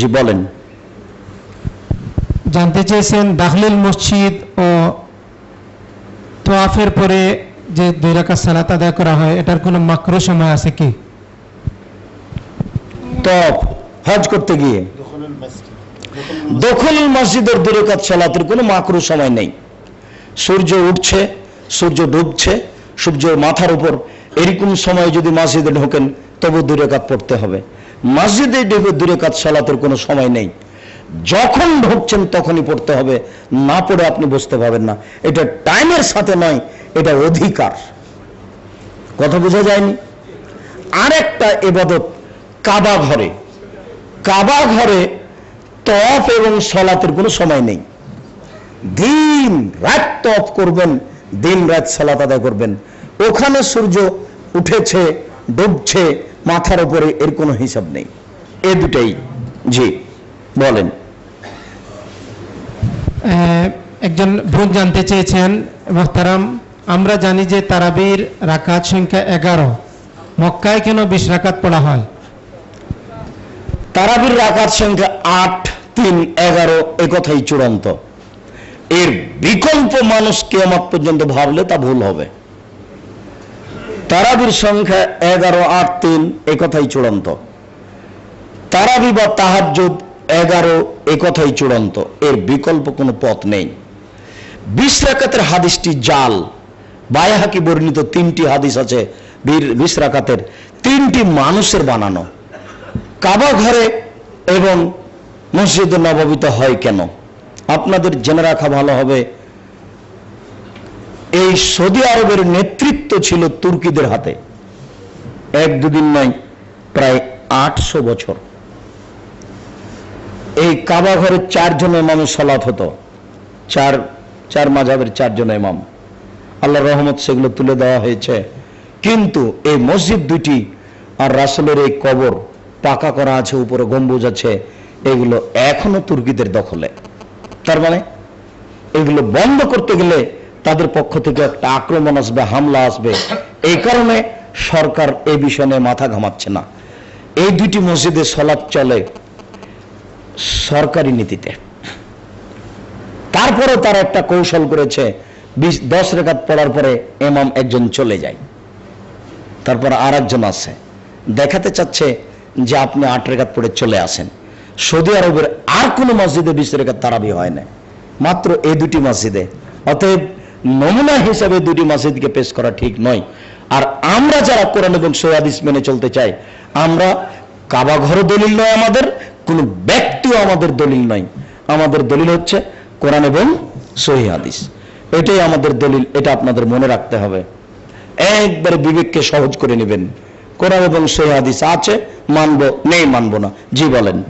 জি বলেন। জানতে চেয়েছেন দাখলিল মসজিদ ও তোয়াফের পরে যে দুই রাকাত সালাত আদায় করা হয় এটার কোনো মাকরু সময় আছে কি? তপ হজ করতে গিয়ে। দখল মসজিদের দুরেকাত সালাতের কোনো মাকরু সময় নেই। সূর্য উঠছে সূর্য ডুবছে সূর্য মাথার উপর এরকম সময় যদি মসজিদে ঢোকেন তবু দুরেকাত পড়তে হবে। মসজিদে ঢুকে দুরেকাত সালাতের কোনো সময় নেই। যখন ঢুকছেন তখনই পড়তে হবে, না পড়ে আপনি বুঝতে পারবেন না। এটা টাইমের সাথে নয়, এটা অধিকার। কথা বোঝা যায়নি? আর একটা এবাদত কাবা ঘরে। কাবা ঘরে তফ এবং সলাতের কোনো সময় নেই। দিন রাত তফ করবেন, দিন রাত সালাত আদায় করবেন। ওখানে সূর্য উঠেছে, ডুবছে মাথার উপরে এর কোনো হিসাব নেই। এ দুটাই। জি বলেন। একজন বোন জানতে চেয়েছেন মোহতারাম। আমরা জানি যে তারাবির রাকাত সংখ্যা এগারো। মক্কায় কেন বিশ রাকাত পড়া হয়? তারাবির রাকাত সংখ্যা আট তিন এগারো এ কথাই চূড়ান্ত। এর বিকল্প মানুষ কেয়ামত পর্যন্ত ভাবলে তা ভুল হবে। তারাবির সংখ্যা এগারো, আট, তিন, এ কথাই চূড়ান্ত। তারাবি বা তাহাজ্জুদ এগারো, এ কথাই চূড়ান্ত। এর বিকল্প কোনো পথ নেই। বিশ রাকাতের হাদিসটি জাল। বায়াহাকি বর্ণিত তিনটি হাদিস আছে বীর- বিশ রাকাতের। তিনটি মানুষের বানানো। কাবা ঘরে এবং মসজিদ নববিত হয় কেন? আপনাদের জেনে রাখা ভালো হবে এই সৌদি আরবের নেতৃত্ব ছিল তুর্কিদের হাতে। এক দুদিন নয়, প্রায় আটশো বছর। এই কাবা ঘরে চারজন ইমামের সলাৎ হতো। চার চার মাঝাবের চারজন ইমাম। আল্লাহ রহমত সেগুলো তুলে দেওয়া হয়েছে। কিন্তু এই মসজিদ দুটি আর রাসেলের এই কবর পাকা করা আছে, উপরে গম্বুজ আছে, এগুলো এখনও তুর্কিদের দখলে। তার মানে এগুলো বন্ধ করতে গেলে তাদের পক্ষ থেকে একটা আক্রমণ আসবে, হামলা আসবে। এই কারণে সরকার এই বিষয়ে নিয়ে মাথা ঘামাচ্ছে না। এই দুটি মসজিদে সলাৎ চলে সরকারি নীতিতে। তারপরে তারা একটা কৌশল করেছে দশ রেখাত পড়ার পরে এমাম একজন চলে যায়। তারপর আর একজন আছে। দেখাতে চাচ্ছে যে আপনি আট রেখাত পড়ে চলে আসেন। সৌদি আরবের আর কোনো মসজিদে বিশ রেখাত তারাবি হয় না মাত্র এই দুটি মসজিদে। অতএব নমুনা হিসাবে দুটি মসজিদকে পেশ করা ঠিক নয়। আর আমরা যারা কোরআন এবং সৈয়াদিস মেনে চলতে চাই, আমরা কাবা ঘর দলিল নয় আমাদের, কোনো ব্যক্তিও আমাদের দলিল নয়। আমাদের দলিল হচ্ছে কোরআন এবং সহি হাদিস। এটাই আমাদের দলিল, এটা আপনাদের মনে রাখতে হবে। একবারে বিবেককে সহজ করে নেবেন। কোরআন এবং সহি হাদিস আছে, মানবো, নেই মানবো না। জি বলেন।